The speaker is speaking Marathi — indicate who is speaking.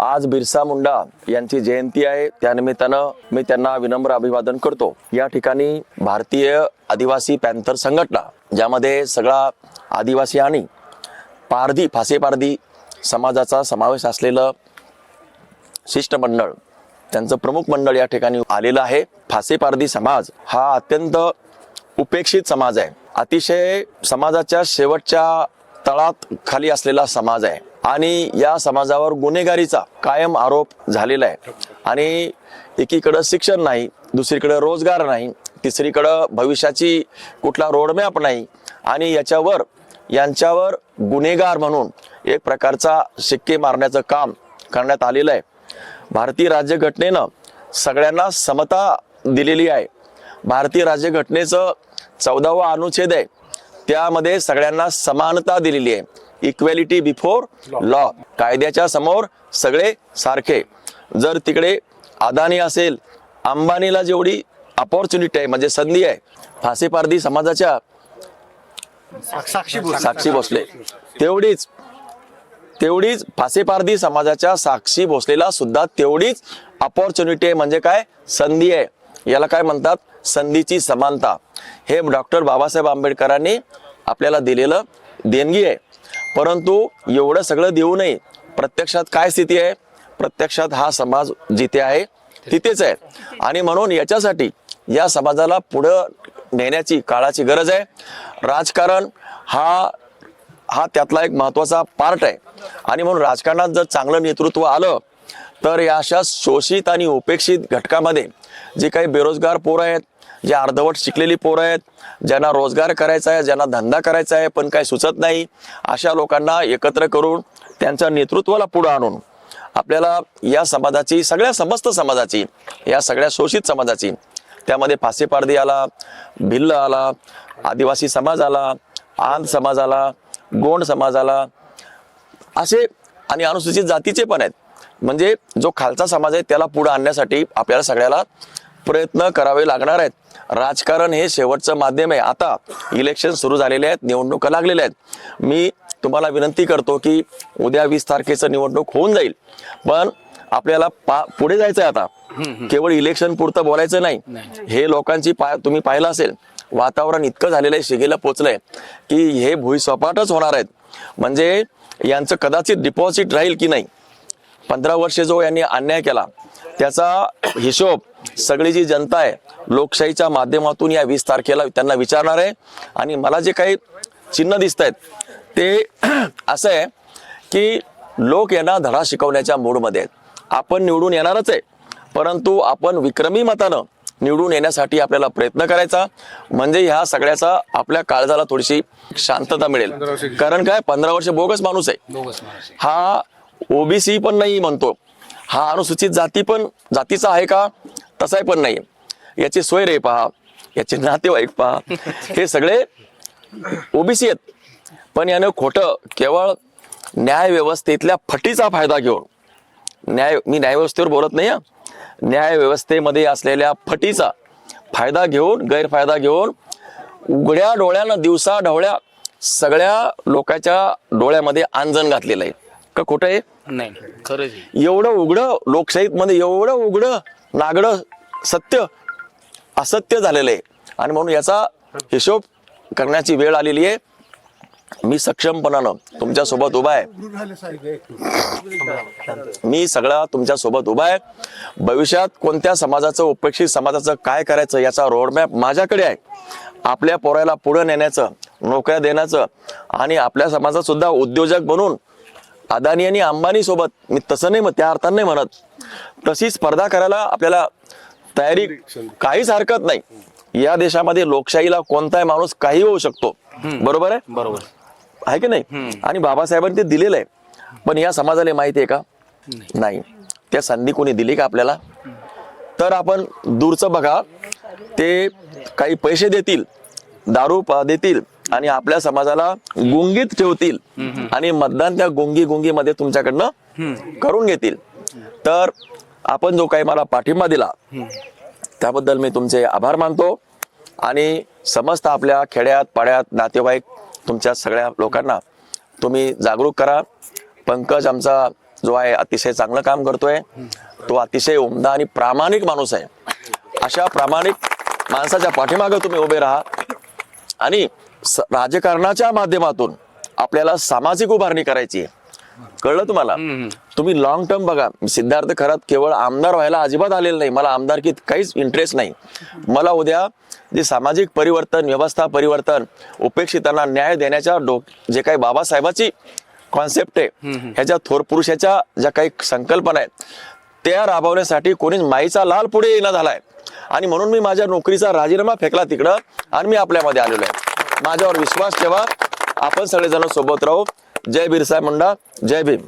Speaker 1: आज बिरसा मुंडा यांची जयंती आहे. त्यानिमित्तानं मी त्यांना विनम्र अभिवादन करतो. या ठिकाणी भारतीय आदिवासी पॅन्थर संघटना ज्यामध्ये सगळा आदिवासी आणि पारधी फासेपारधी समाजाचा समावेश असलेलं शिष्टमंडळ त्यांचं प्रमुख मंडळ या ठिकाणी आलेलं आहे. फासेपारधी समाज हा अत्यंत उपेक्षित समाज आहे. अतिशय समाजाच्या शेवटच्या तळात खाली असलेला समाज आहे. आणि या समाजावर गुन्हेगारीचा कायम आरोप झालेला आहे. आणि एकीकडं शिक्षण नाही दुसरीकडं रोजगार नाही तिसरीकडं भविष्याची कुठला रोडमॅप नाही आणि याच्यावर यांच्यावर गुन्हेगार म्हणून एक प्रकारचा शिक्के मारण्याचं काम करण्यात आलेलं आहे. भारतीय राज्यघटनेनं सगळ्यांना समता दिलेली आहे. भारतीय राज्यघटनेचं चौदावा अनुच्छेद आहे. त्यामध्ये सगळ्यांना समानता दिलेली आहे. इक्वॅलिटी बिफोर लॉ कायद्याच्या समोर सगळे सारखे. जर तिकडे अदानी असेल अंबानीला जेवढी अपॉर्च्युनिटी आहे म्हणजे संधी आहे फासे पारधी समाजाच्या
Speaker 2: साक्षी
Speaker 1: साक्षी भोसले. तेवढीच तेवढीच फासेपारधी समाजाच्या साक्षी भोसलेला सुद्धा तेवढीच अपॉर्च्युनिटी आहे म्हणजे काय? संधी आहे. याला काय म्हणतात? संधीची समानता. हे डॉक्टर बाबासाहेब आंबेडकरांनी आपल्याला दिलेलं देणगी आहे परंतु एवढं सगळं देऊनही प्रत्यक्षात काय स्थिती आहे? प्रत्यक्षात हा समाज जिथे आहे तिथेच आहे. आणि म्हणून याच्यासाठी या समाजाला पुढं नेण्याची काळाची गरज आहे. राजकारण हा हा त्यातला एक महत्त्वाचा पार्ट आहे. आणि म्हणून राजकारणात जर चांगलं नेतृत्व आलं तर या अशा शोषित आणि उपेक्षित घटकामध्ये जे काही बेरोजगार पोरं आहेत जे अर्धवट शिकलेली पोरं आहेत ज्यांना रोजगार करायचा आहे ज्यांना धंदा करायचा आहे पण काही सुचत नाही अशा लोकांना एकत्र करून त्यांच्या नेतृत्वाला पुढं आणून आपल्याला या समाजाची सगळ्या समस्त समाजाची या सगळ्या शोषित समाजाची त्यामध्ये फासे आला भिल्ल आला आदिवासी समाज आला आंध समाज आला गोंड समाज आला असे आणि अनुसूचित जातीचे पण आहेत. म्हणजे जो खालचा समाज आहे त्याला पुढे आणण्यासाठी आपल्याला सगळ्याला प्रयत्न करावे लागणार आहेत. राजकारण हे शेवटचं माध्यम आहे. आता इलेक्शन सुरू झालेले आहेत. निवडणुका लागलेल्या आहेत. मी तुम्हाला विनंती करतो की उद्या वीस तारखेचं निवडणूक होऊन जाईल. पण आपल्याला पा पुढे जायचं आहे आता केवळ इलेक्शन पुरतं बोलायचं नाही. हे लोकांची पाय तुम्ही पाहिलं असेल. वातावरण इतकं झालेलं आहे शिगेला पोचलंय की हे भुईसपाटच होणार आहेत. म्हणजे यांचं कदाचित डिपॉझिट राहील की नाही? पंधरा वर्षे जो यांनी अन्याय केला त्याचा हिशोब सगळी जी जनता आहे लोकशाहीच्या माध्यमातून या वीस तारखेला त्यांना विचारणार आहे. आणि मला जे काही चिन्ह दिसत आहेत ते असं आहे की लोक यांना धडा शिकवण्याच्या मूडमध्ये आहेत. आपण निवडून येणारच आहे परंतु आपण विक्रमी मतानं निवडून येण्यासाठी आपल्याला प्रयत्न करायचा. म्हणजे ह्या सगळ्याचा आपल्या काळजाला थोडीशी शांतता मिळेल. कारण काय? पंधरा वर्ष बोगस माणूस आहे. हा ओबीसी पण नाही म्हणतो. हा अनुसूचित जाती पण जातीचा आहे का? तसाही पण नाही. याची सोय रे पहा. याचे नातेवाईक पहा. हे सगळे ओबीसी आहेत. पण यानं खोटं केवळ न्याय व्यवस्थेतल्या फटीचा फायदा घेऊन न्याय मी न्यायव्यवस्थेवर बोलत नाही. न्याय व्यवस्थेमध्ये असलेल्या फटीचा फायदा घेऊन गैरफायदा घेऊन उघड्या डोळ्यानं दिवसा ढवळ्या सगळ्या लोकांच्या डोळ्यामध्ये आंजन घातलेलं आहे. का खोटं आहे?
Speaker 2: नाही खरंच आहे.
Speaker 1: एवढं उघडं लोकशाहीत मध्ये एवढं उघडं नागडं सत्य असत्य झालेलं आहे. आणि म्हणून याचा हिशोब करण्याची वेळ आलेली आहे. मी सक्षमपणानं तुमच्यासोबत उभा आहे. मी सगळा तुमच्यासोबत उभा आहे. भविष्यात कोणत्या समाजाचं उपेक्षित समाजाचं काय करायचं याचा रोडमॅप माझ्याकडे आहे. आपल्या पोराला पुढे नेण्याचं नोकऱ्या देण्याचं आणि आपल्या समाजात सुद्धा उद्योजक बनून अदानी आणि अंबानी सोबत मी तसं नाही त्या अर्थाने नाही म्हणत. तशी स्पर्धा करायला आपल्याला तयारी काहीच हरकत नाही. या देशामध्ये लोकशाहीला कोणताही माणूस काही होऊ शकतो. बरोबर आहे?
Speaker 2: बरोबर.
Speaker 1: आहे की नाही? आणि बाबासाहेबांनी ते दिलेलं आहे. पण या समाजाला माहिती आहे का? नाही. त्या संधी कोणी दिली का आपल्याला? तर आपण दूरचं बघा. ते काही पैसे देतील दारू प- देतील आणि आपल्या समाजाला गुंगीत ठेवतील आणि मतदान त्या गुंगी गुंगीमध्ये तुमच्याकडनं करून घेतील. तर आपण जो काही मला पाठिंबा दिला त्याबद्दल मी तुमचे आभार मानतो आणि समस्त आपल्या खेड्यात पाड्यात नातेवाईक तुमच्या सगळ्या लोकांना तुम्ही जागरूक करा. पंकज आमचा जो आहे अतिशय चांगलं काम करतोय. तो अतिशय उमदा आणि प्रामाणिक माणूस आहे. अशा प्रामाणिक माणसाच्या पाठीमागे तुम्ही उभे राहा. आणि राजकारणाच्या माध्यमातून आपल्याला सामाजिक उभारणी करायची आहे. कळलं तुम्हाला? तुम्ही लॉंग टर्म बघा सिद्धार्थ खरात केवळ आमदार व्हायला अजिबात आलेलं नाही. मला आमदारकीत काहीच इंटरेस्ट नाही. मला उद्या जे सामाजिक परिवर्तन व्यवस्था परिवर्तन उपेक्षितांना न्याय देण्याच्या डो जे काही बाबासाहेबाची कॉन्सेप्ट आहे ह्याच्या थोर पुरुषाच्या ज्या काही संकल्पना आहेत त्या राबवण्यासाठी कोणीच माईचा लाल पुढे येणं झालाय. आणि म्हणून मी माझ्या नोकरीचा राजीनामा फेकला तिकडं आणि मी आपल्यामध्ये आलेलो आहे. माझ्यावर विश्वास ठेवा. आपण सगळेजण सोबत राहू. जय बिरसा मुंडा. जय भीम.